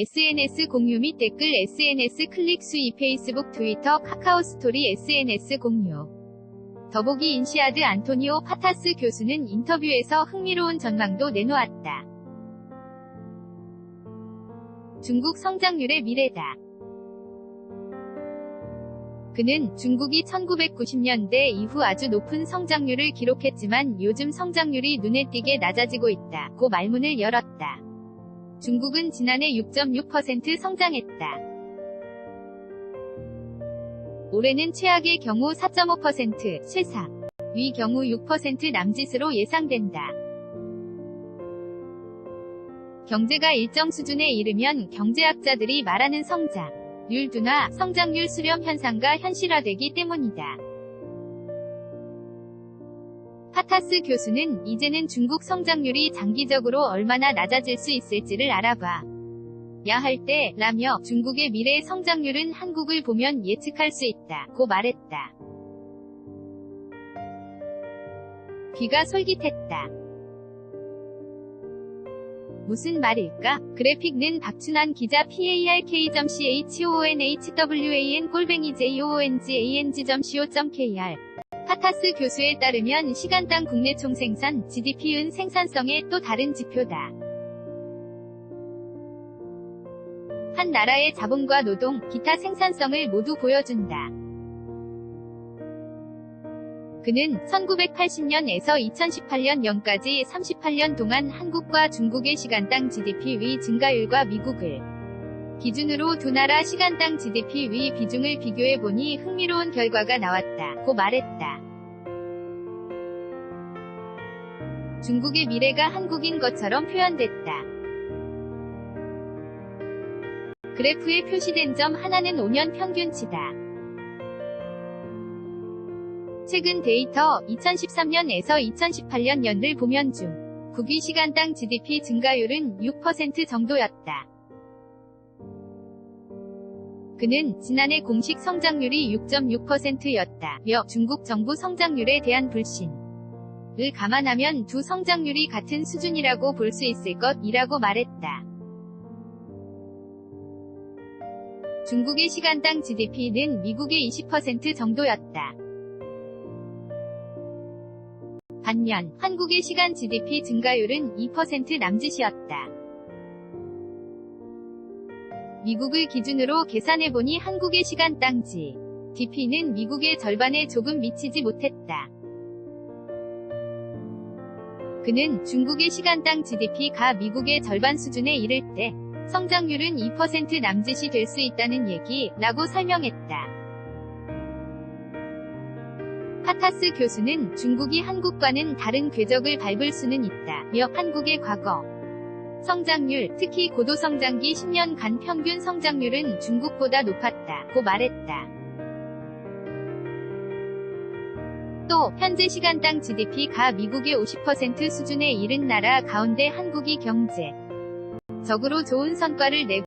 SNS 공유 및 댓글 SNS 클릭 수입 페이스북 트위터 카카오 스토리 SNS 공유 더보기 인시아드 안토니오 파타스 교수는 인터뷰에서 흥미로운 전망도 내놓았다. 중국 성장률의 미래다. 그는 중국이 1990년대 이후 아주 높은 성장률을 기록했지만 요즘 성장률이 눈에 띄게 낮아지고 있다. 고 말문을 열었다. 중국은 지난해 6.6% 성장했다. 올해는 최악의 경우 4.5%, 최사, 위 경우 6% 남짓으로 예상된다. 경제가 일정 수준에 이르면 경제학자들이 말하는 성장, 률 둔화, 성장률 수렴 현상가 현실화되기 때문이다. 파타스 교수는 이제는 중국 성장률이 장기적으로 얼마나 낮아질 수 있을지를 알아봐. 야 할 때, 라며 중국의 미래 성장률은 한국을 보면 예측할 수 있다. 고 말했다. 귀가 솔깃했다. 무슨 말일까? 그래픽는 박춘환 기자 park.chonhwan 꼴뱅이 jongang.co.kr 파타스 교수에 따르면 시간당 국내 총생산 GDP은 생산성의 또 다른 지표다. 한 나라의 자본과 노동, 기타 생산성을 모두 보여준다. 그는 1980년에서 2018년경까지 38년 동안 한국과 중국의 시간당 GDP 위 증가율과 미국을 기준으로 두 나라 시간당 GDP 위 비중을 비교해보니 흥미로운 결과가 나왔다. 고 말했다. 중국의 미래가 한국인 것처럼 표현됐다. 그래프에 표시된 점 하나는 5년 평균치다. 최근 데이터 2013년에서 2018년 연을 보면 중 국위 시간당 GDP 증가율은 6% 정도였다. 그는 지난해 공식 성장률이 6.6%였다. 며 중국 정부 성장률에 대한 불신 을 감안하면 두 성장률이 같은 수준이라고 볼 수 있을 것이라고 말했다. 중국의 시간당 GDP는 미국의 20% 정도였다. 반면 한국의 시간 GDP 증가율은 2% 남짓이었다. 미국을 기준으로 계산해보니 한국의 시간당 GDP는 미국의 절반에 조금 미치지 못했다. 그는 중국의 시간당 GDP가 미국의 절반 수준에 이를 때 성장률은 2% 남짓이 될 수 있다는 얘기라고 설명했다. 파타스 교수는 중국이 한국과는 다른 궤적을 밟을 수는 있다. 며 한국의 과거 성장률, 특히 고도성장기 10년간 평균 성장률은 중국보다 높았다. 고 말했다. 또 현재 시간당 GDP가 미국의 50% 수준에 이른 나라 가운데 한국이 경제 적으로 좋은 성과를 내고